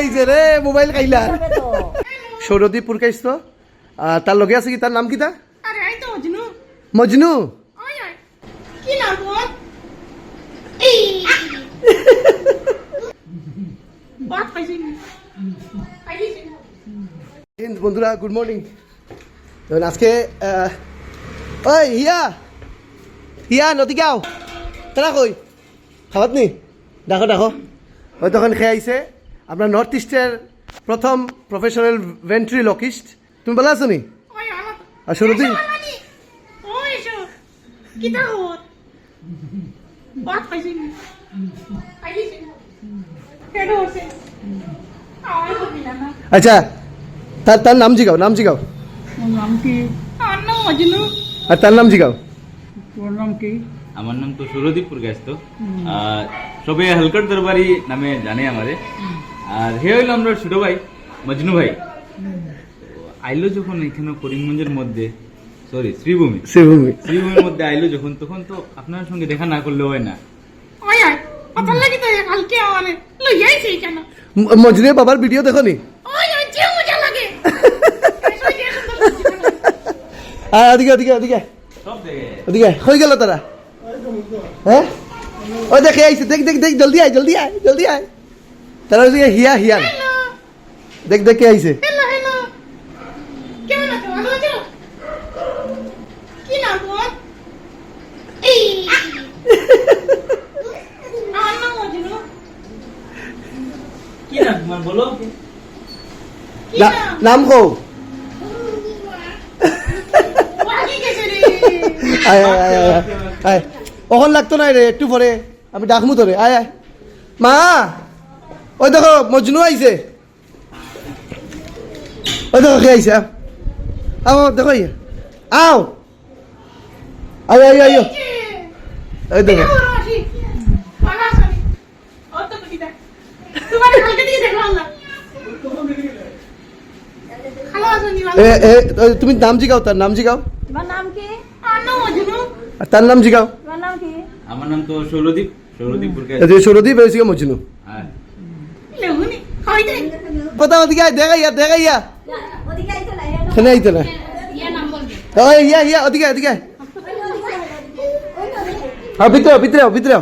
লাইছে রে মোবাইল খাইলা সৌরদীপ পুরকাইছ তো? তার লগে আছে কি? তার নাম কি তা মজনু বন্ধুরা গুড মর্নিং আজকে ওই হিয়া। হিয়া নদী গাও। তারা কই খাবাত নি দেখো দেখো। ওই তখন খেয়ে আইছে আপনার নর্থ ইস্টের প্রথম প্রফেশনাল ভেন্ট্রি লকিস্ট তুমি ভালো আছো নি? আর আচ্ছা তার তার নাম জিগাও নাম জিগাও। আর তার নাম জিগাও। তোর নাম কি? আমার নাম তো সুরদীপ পুরগাস্ত সবে হলকট দরবারি নামে জানে আমাদের আর হে হইল আমরা ছোট ভাই মজনু ভাই। আইলো যখন এখানে করিমগঞ্জের মধ্যে সরি শ্রীভূমি। শ্রীভূমি। শ্রীভূমির মধ্যে আইলো যখন তখন তো আপনার সঙ্গে দেখা না করলে হয় না। ওই আয় কথা লাগি তো কালকে আমারে লই আইছি কেন ম- মজনুর বাবার ভিডিও দেখো নি ওদিকে ওদিকে ওদিকে। ওদিকে হয়ে গেল তারা। হ্যাঁ? ওই দেখে আইছে দেখ দেখ দেখ জলদি আয় জলদি আয় জলদি আয়। তারা হচ্ছে হিয়া হিয়ান দেখ দেখে আইছে। নাম কো আয় ওখান লাগতো নাই রে একটু পরে। আমি ডাকমু তোরে। আয় আয়। মা! ওই দেখো মজনু আইছে। ওই দেখো কে আইছে আও দেখো আও আয় আয় আয় ওই দেখো। তুমি নাম জিগাও তার নাম জিগাও। তার নাম জিগাও। আমার নাম তো সৌরদীপ সৌরদীপ সৌরদীপ মজনু। पता होती क्या देगा या देगा या नहीं तो नहीं या नंबर या या होती क्या होती क्या अभी तो अभी तो अभी तो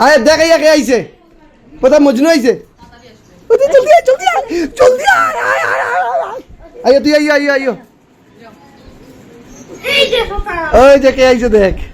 आए देगा या क्या इसे पता मुझे नहीं इसे उधर चल दिया चल दिया चल दिया आए आए आए आए आए तू या या या या ओए जैक या इसे देख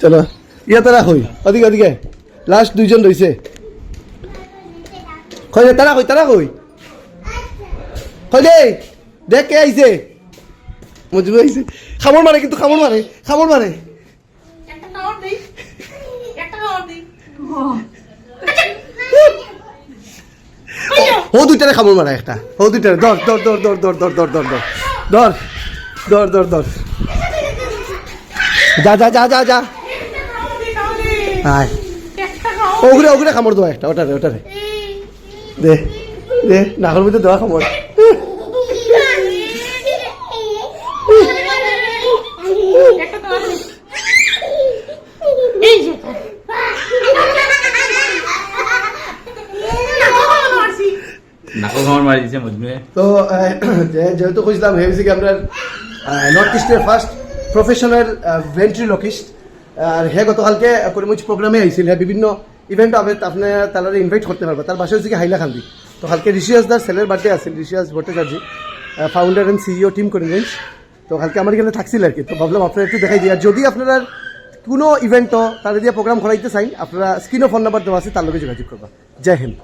চলো ইয়া তারা কই ওদিকে ওদিকে লাস্ট দুইজন রইছে কই রে, তারা কই তারা কই কই দে দেখ কে আইছে মজনু আইছে খামর মারে কিন্তু খামর মারে খামর মারে একটা খাওয়া দেই একটা খাওয়া দেই ও দুইটারে খামর মারা একটা ও দুইটারে দর দর দর দর দর দর দর দর দর দর দর দর দর যা যা যা যা যা। ওগুলো ওগুলো কামড় দেওয়া একটা ওটারে ওটারে। দে দে নাগর মধ্যে দেওয়া কামড় তো। যেহেতু খুঁজলাম ভেবেছি কি আমরা নর্থ ইস্টের ফার্স্ট প্রফেশনাল ভেন্ট্রিলকিস্ট আর হে গতকালকে করিমুজ প্রোগ্রামে আইছিল। হে বিভিন্ন ইভেন্ট আপনি তারা ইনভাইট করতে পারবে। তার বাসা হচ্ছে হাইলাকান্দি তো কালকে ঋষিয়াস দার ছেলের বার্থডে আছে Rishiyas Bhattacharya. Founder and CEO team Karimganj তো কালকে আমার এখানে থাকছিল আর কি। তো ভাবলাম আপনারা একটু দেখাই দিই। আর যদি আপনারা কোনো ইভেন্টও তাদের দিয়ে প্রোগ্রাম করাইতে চাই, আপনারা স্ক্রিনও ফোন নাম্বার দেওয়া আছে, তার লগে যোগাযোগ করবা। জয় হিন্দ।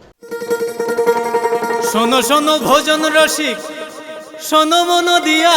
শোনো শোনো, ভোজন রসিক। শোনো, মন দিয়া।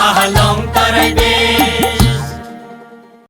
আহা লং তরাই বেশ